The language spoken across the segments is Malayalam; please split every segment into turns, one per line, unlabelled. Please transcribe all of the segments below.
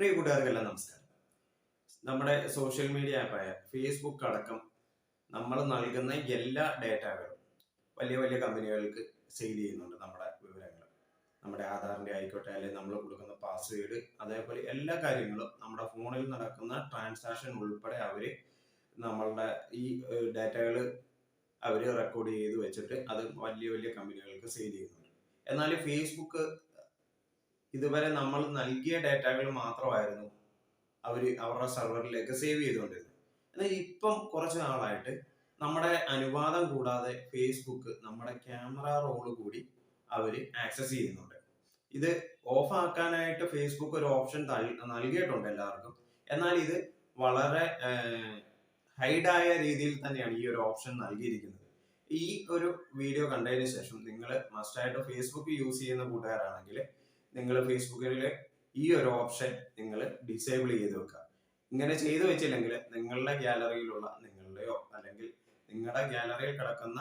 പ്രിയ കൂട്ടുകാർക്കെല്ലാം നമസ്കാരം. നമ്മുടെ സോഷ്യൽ മീഡിയ ആപ്പായ ഫേസ്ബുക്ക് അടക്കം നമ്മൾ നൽകുന്ന എല്ലാ ഡേറ്റകളും വലിയ വലിയ കമ്പനികൾക്ക് സെയിൽ ചെയ്യുന്നുണ്ട് നമ്മുടെ വിവരങ്ങൾ. നമ്മുടെ ആധാറിന്റെ ആയിക്കോട്ടെ അല്ലെങ്കിൽ നമ്മൾ കൊടുക്കുന്ന പാസ്വേഡ് അതേപോലെ എല്ലാ കാര്യങ്ങളും നമ്മുടെ ഫോണിൽ നടക്കുന്ന ട്രാൻസാക്ഷൻ ഉൾപ്പെടെ അവർ നമ്മളുടെ ഈ ഡേറ്റകൾ അവർ റെക്കോർഡ് ചെയ്ത് വെച്ചിട്ട് അത് വലിയ വലിയ കമ്പനികൾക്ക് സെയിൽ ചെയ്യുന്നുണ്ട്. എന്നാൽ ഫേസ്ബുക്ക് ഇതുവരെ നമ്മൾ നൽകിയ ഡേറ്റകൾ മാത്രമായിരുന്നു അവർ അവരുടെ സെർവറിലേക്ക് സേവ് ചെയ്തുകൊണ്ടിരുന്നത്. എന്നാൽ ഇപ്പം കുറച്ച് നാളായിട്ട് നമ്മുടെ അനുവാദം കൂടാതെ ഫേസ്ബുക്ക് നമ്മുടെ ക്യാമറ റോൾ കൂടി അവർ ആക്സസ് ചെയ്യുന്നുണ്ട്. ഇത് ഓഫ് ആക്കാനായിട്ട് ഫേസ്ബുക്ക് ഒരു ഓപ്ഷൻ നൽകിയിട്ടുണ്ട് എല്ലാവർക്കും. എന്നാൽ ഇത് വളരെ ഹൈഡായ രീതിയിൽ തന്നെയാണ് ഈ ഒരു ഓപ്ഷൻ നൽകിയിരിക്കുന്നത്. ഈ ഒരു വീഡിയോ കണ്ടതിന് ശേഷം നിങ്ങൾ മസ്റ്റായിട്ട് ഫേസ്ബുക്ക് യൂസ് ചെയ്യുന്ന കൂട്ടുകാരാണെങ്കിൽ നിങ്ങൾ ഫേസ്ബുക്കിലെ ഈ ഒരു ഓപ്ഷൻ നിങ്ങൾ ഡിസേബിൾ ചെയ്ത് വെക്കുക. ഇങ്ങനെ ചെയ്തു വെച്ചില്ലെങ്കിൽ നിങ്ങളുടെ ഗാലറിയിലുള്ള നിങ്ങളുടെയോ അല്ലെങ്കിൽ നിങ്ങളുടെ ഗാലറിയിൽ കിടക്കുന്ന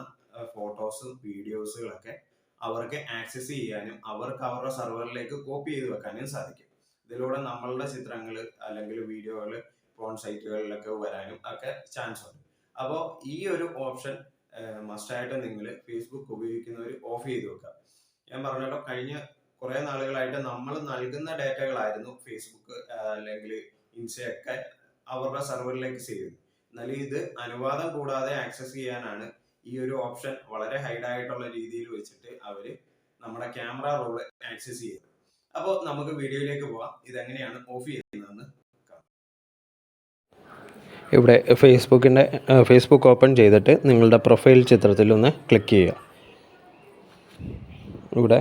ഫോട്ടോസും വീഡിയോസുകളൊക്കെ അവർക്ക് ആക്സസ് ചെയ്യാനും അവർക്ക് അവരുടെ സെർവറിലേക്ക് കോപ്പി ചെയ്ത് വെക്കാനും സാധിക്കും. ഇതിലൂടെ നമ്മളുടെ ചിത്രങ്ങൾ അല്ലെങ്കിൽ വീഡിയോകൾ ഫോൺ സൈറ്റുകളിലൊക്കെ വരാനും ഒക്കെ ചാൻസ് ഉണ്ട്. അപ്പോൾ ഈ ഒരു ഓപ്ഷൻ മസ്റ്റായിട്ട് നിങ്ങൾ ഫേസ്ബുക്ക് ഉപയോഗിക്കുന്നവർ ഓഫ് ചെയ്ത് വെക്കുക. ഞാൻ പറഞ്ഞല്ലോ കഴിഞ്ഞ കുറെ നാളുകളായിട്ട് നമ്മൾ നൽകുന്ന ഡേറ്റകളായിരുന്നു ഫേസ്ബുക്ക് അല്ലെങ്കിൽ ഇൻസ്റ്റയൊക്കെ അവരുടെ സെർവറിലേക്ക് ചെയ്യുന്നത്. എന്നാൽ ഇത് അനുവാദം കൂടാതെ ആക്സസ് ചെയ്യാനാണ് ഈ ഒരു ഓപ്ഷൻ വളരെ ഹൈഡ് ആയിട്ടുള്ള രീതിയിൽ വെച്ചിട്ട് അവർ നമ്മുടെ ക്യാമറ റോൾ ആക്സസ് ചെയ്യുന്നത്. അപ്പോൾ നമുക്ക് വീഡിയോയിലേക്ക് പോവാം. ഇതെങ്ങനെയാണ് ഓഫ് ചെയ്യുന്നതെന്ന്
ഇവിടെ ഫേസ്ബുക്കിന്റെ ഫേസ്ബുക്ക് ഓപ്പൺ ചെയ്തിട്ട് നിങ്ങളുടെ പ്രൊഫൈൽ ചിത്രത്തിൽ ഒന്ന് ക്ലിക്ക് ചെയ്യുക. ഇവിടെ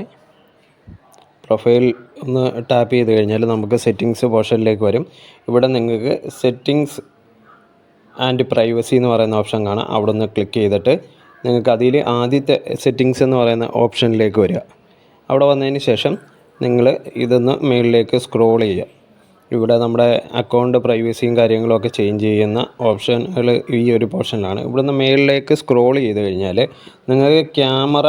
പ്രൊഫൈൽ ഒന്ന് ടാപ്പ് ചെയ്ത് കഴിഞ്ഞാൽ നമുക്ക് സെറ്റിങ്സ് പോർഷനിലേക്ക് വരും. ഇവിടെ നിങ്ങൾക്ക് സെറ്റിങ്സ് ആൻഡ് പ്രൈവസി എന്ന് പറയുന്ന ഓപ്ഷൻ കാണാം. അവിടെ ഒന്ന് ക്ലിക്ക് ചെയ്തിട്ട് നിങ്ങൾക്ക് അതിൽ ആദ്യത്തെ സെറ്റിങ്സ് എന്ന് പറയുന്ന ഓപ്ഷനിലേക്ക് വരിക. അവിടെ വന്നതിന് ശേഷം നിങ്ങൾ ഇതൊന്ന് മുകളിലേക്ക് സ്ക്രോൾ ചെയ്യുക. ഇവിടെ നമ്മുടെ അക്കൗണ്ട് പ്രൈവസിയും കാര്യങ്ങളൊക്കെ ചേഞ്ച് ചെയ്യുന്ന ഓപ്ഷനുകൾ ഈ ഒരു പോർഷനിലാണ് ഇവിടുന്ന് മുകളിലേക്ക് സ്ക്രോൾ ചെയ്ത് കഴിഞ്ഞാൽ നിങ്ങൾക്ക് ക്യാമറ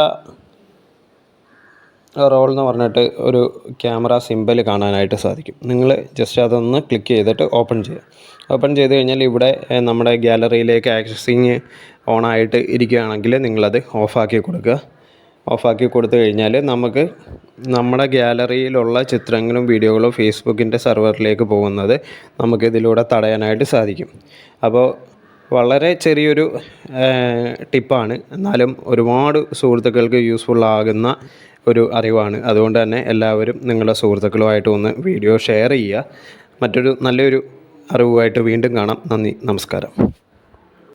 റോൾ എന്ന് പറഞ്ഞിട്ട് ഒരു ക്യാമറ സിമ്പിൾ കാണാനായിട്ട് സാധിക്കും. നിങ്ങൾ ജസ്റ്റ് അതൊന്ന് ക്ലിക്ക് ചെയ്തിട്ട് ഓപ്പൺ ചെയ്യുക. ഓപ്പൺ ചെയ്ത് കഴിഞ്ഞാൽ ഇവിടെ നമ്മുടെ ഗ്യാലറിയിലേക്ക് ആക്സസിങ് ഓൺ ആയിട്ട് ഇരിക്കുകയാണെങ്കിൽ നിങ്ങളത് ഓഫാക്കി കൊടുക്കുക. ഓഫാക്കി കൊടുത്തു കഴിഞ്ഞാൽ നമുക്ക് നമ്മുടെ ഗ്യാലറിയിലുള്ള ചിത്രങ്ങളും വീഡിയോകളും ഫേസ്ബുക്കിന്റെ സെർവറിലേക്ക് പോകുന്നത് നമുക്കിതിലൂടെ തടയാനായിട്ട് സാധിക്കും. അപ്പോൾ വളരെ ചെറിയൊരു ടിപ്പാണ്. എന്നാലും ഒരുപാട് സുഹൃത്തുക്കൾക്ക് യൂസ്ഫുൾ ആകുന്ന ഒരു അറിവാണ്. അതുകൊണ്ട് തന്നെ എല്ലാവരും നിങ്ങളുടെ സുഹൃത്തുക്കളുമായിട്ട് ഒന്ന് വീഡിയോ ഷെയർ ചെയ്യുക. മറ്റൊരു നല്ലൊരു അറിവുമായിട്ട് വീണ്ടും കാണാം. നന്ദി. നമസ്കാരം.